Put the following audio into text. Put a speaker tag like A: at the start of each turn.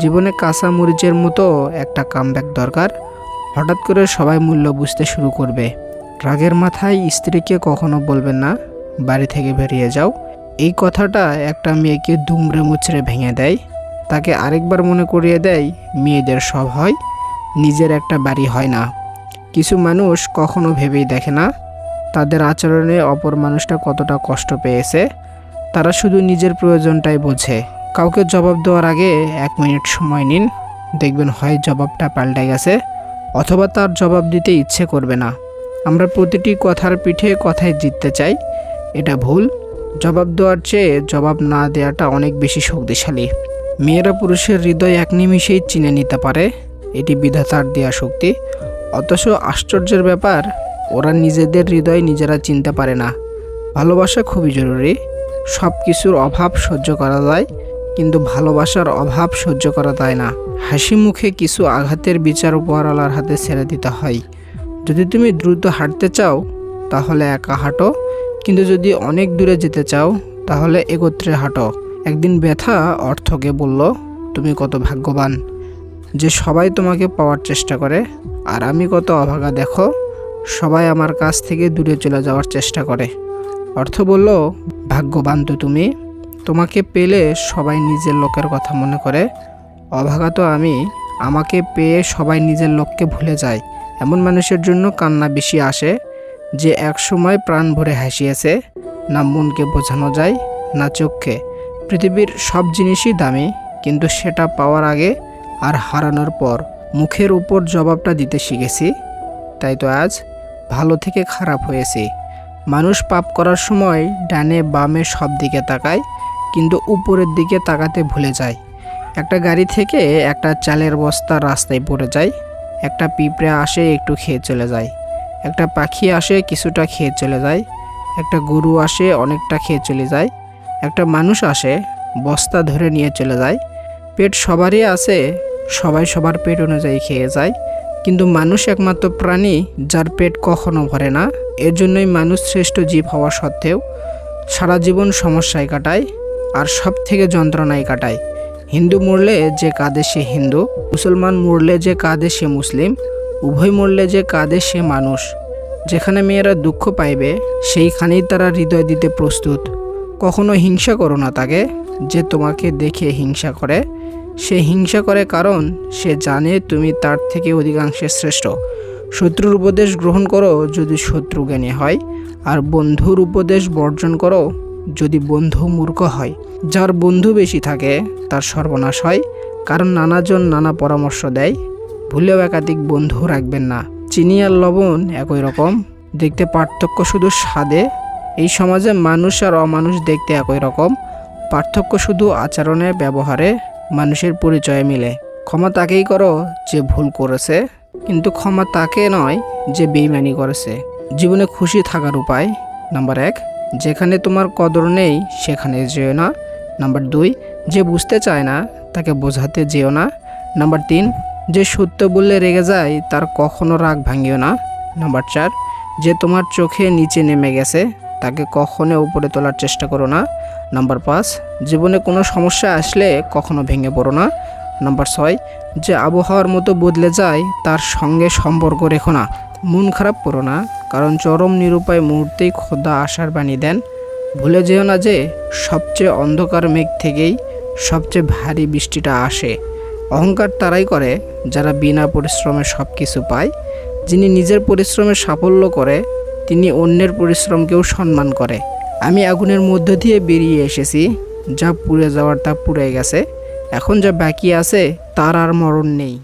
A: জীবনে কাঁচা মরিচের মতো একটা কামব্যাক দরকার। হঠাৎ করে সবাই মূল্য বুঝতে শুরু করবে। রাগের মাথায় স্ত্রীকে কখনো বলবেন না, বাড়ি থেকে বেরিয়ে যাও। এই কথাটা একটা মেয়েকে দুমড়ে মুচড়ে ভেঙে দেয়। তাকে আরেকবার মনে করিয়ে দেয়, মেয়েদের সব হয়, নিজের একটা বাড়ি হয় না। কিছু মানুষ কখনো ভেবেই দেখে না, তাদের আচরণে অপর মানুষটা কতটা কষ্ট পেয়েছে। তারা শুধু নিজের প্রয়োজনটাই বোঝে। কাউকে জবাব দেওয়ার আগে এক মিনিট সময় নিন। দেখবেন হয় জবাবটা পাল্টে গেছে অথবা তার জবাব দিতে ইচ্ছে করবে না। আমরা প্রতিটি কথার পিঠে কথায় জিততে চাই। এটা ভুল। জবাব দেওয়ার চেয়ে জবাব না দেওয়াটা অনেক বেশি শক্তিশালী। মেয়েরা পুরুষের হৃদয় এক নিমিষেই চিনে নিতে পারে। এটি বিধাতার দেওয়া শক্তি। অথচ আশ্চর্যের ব্যাপার, ওরা নিজেদের হৃদয় নিজেরা চিনতে পারে না। ভালোবাসা খুবই জরুরি। সব কিছুর অভাব সহ্য করা যায়। কিন্তু ভালোবাসার অভাব সহ্য করা যায় না। হাসি মুখে কিছু আঘাতের বিচার উপহারওয়ালার হাতে ছেড়ে দিতে হয়। যদি তুমি দ্রুত হাঁটতে চাও, তাহলে একা হাঁটো। কিন্তু যদি অনেক দূরে যেতে চাও, তাহলে একত্রে হাঁটো। একদিন ব্যথা অর্থকে বলল, তুমি কত ভাগ্যবান যে সবাই তোমাকে পাওয়ার চেষ্টা করে, আর আমি কত অভাগা, দেখো। সবাই আমার কাছ থেকে দূরে চলে যাওয়ার চেষ্টা করে। অর্থ বলল, ভাগ্যবান তো তুমি। তোমাকে পেলে সবাই নিজের লোকের কথা মনে করে। অভাগা তো আমি, আমাকে পেয়ে সবাই নিজের লোককে ভুলে যায়। এমন মানুষের জন্য কান্না বেশি আসে, যে এক সময় প্রাণ ভরে হাসিয়েছে, না মনকে বোঝানো যায়, না চোখে পৃথিবীর সব জিনিসই দামি, কিন্তু সেটা পাওয়ার আগে আর হারানোর পর মুখের উপর জবাবটা দিতে শিখেছি। তাই তো আজ ভালো থেকে খারাপ হয়েছি। মানুষ পাপ করার সময় ডানে বামে সব দিকে তাকায় কিন্তু উপরের দিকে তাকাতে ভুলে যায়। একটা গাড়ি থেকে একটা চালের বস্তা রাস্তায় পড়ে যায়। একটা পিঁপড়ে আসে একটু খেয়ে চলে যায়। একটা পাখি আসে কিছুটা খেয়ে চলে যায়। একটা গরু আসে অনেকটা খেয়ে চলে যায়। একটা মানুষ আসে বস্তা ধরে নিয়ে চলে যায়। পেট সবারই আছে, সবাই সবার পেট অনুযায়ী খেয়ে যায়। কিন্তু মানুষ একমাত্র প্রাণী যার পেট কখনো ভরে না। এর জন্যই মানুষ শ্রেষ্ঠ জীব হওয়া সত্ত্বেও সারা জীবন সমস্যায় কাটায়। আর সব থেকে যন্ত্রণায় কাটায়। হিন্দু মরলে যে কাঁদে সে হিন্দু, মুসলমান মরলে যে কাঁদে সে মুসলিম, উভয় মরলে যে কাঁদে সে মানুষ। যেখানে মেয়েরা দুঃখ পাইবে, সেইখানেই তারা হৃদয় দিতে প্রস্তুত। কখনো হিংসা করো না তাকে, যে তোমাকে দেখে হিংসা করে। সে হিংসা করে কারণ, সে জানে তুমি তার থেকে অধিকাংশে শ্রেষ্ঠ। শত্রুর উপদেশ গ্রহণ করো যদি শত্রু জ্ঞানী হয়, আর বন্ধুর উপদেশ বর্জন করো যদি বন্ধু মূর্খ হয়, যার বন্ধু বেশি থাকে, তার সর্বনাশ হয়। কারণ নানাজন নানা পরামর্শ দেয়। ভুলেও একাধিক বন্ধু রাখবেন না। চিনি আর লবণ একই রকম। দেখতে পার্থক্য শুধু স্বাদে। এই সমাজে মানুষ আর অমানুষ দেখতে একই রকম। পার্থক্য শুধু আচরণে, ব্যবহারে, মানুষের পরিচয়ে মিলে। ক্ষমা তাকেই করো যে ভুল করেছে, কিন্তু ক্ষমা তাকে নয় যে বেইমানি করেছে। জীবনে খুশি থাকার উপায়। নাম্বার এক। যেখানে তোমার কদর নেই, সেখানে যেও না। নাম্বার দুই, যে বুঝতে চায় না, তাকে বোঝাতে যেও না। নাম্বার তিন, যে সত্য বললে রেগে যায়, তার কখনো রাগ ভাঙিও না। নাম্বার চার, যে তোমার চোখে নিচে নেমে গেছে, তাকে কখনো উপরে তোলার চেষ্টা করো না। নাম্বার পাঁচ, জীবনে কোনো সমস্যা আসলে কখনো ভেঙে পড়ো না। নাম্বার ছয়, যে আবহাওয়ার মতো বদলে যায়, তার সঙ্গে সম্পর্ক রেখো না। মন খারাপ করো না, কারণ চরম নিরুপায় মুহূর্তেই খোদা আশার বাণী দেন। ভুলে যেও না যে, সবচেয়ে অন্ধকার মেঘ থেকেই সবচেয়ে ভারী বৃষ্টিটা আসে। অহংকার তারাই করে যারা বিনা পরিশ্রমে সব কিছু পায়। যিনি নিজের পরিশ্রমে সাফল্য করে, তিনি অন্যের পরিশ্রমকেও সম্মান করে। আমি আগুনের মধ্য দিয়ে বেরিয়ে এসেছি, যা পুড়ে যাওয়ার তা পুড়ে গেছে। এখন যা বাকি আছে, তার আর মরণ নেই।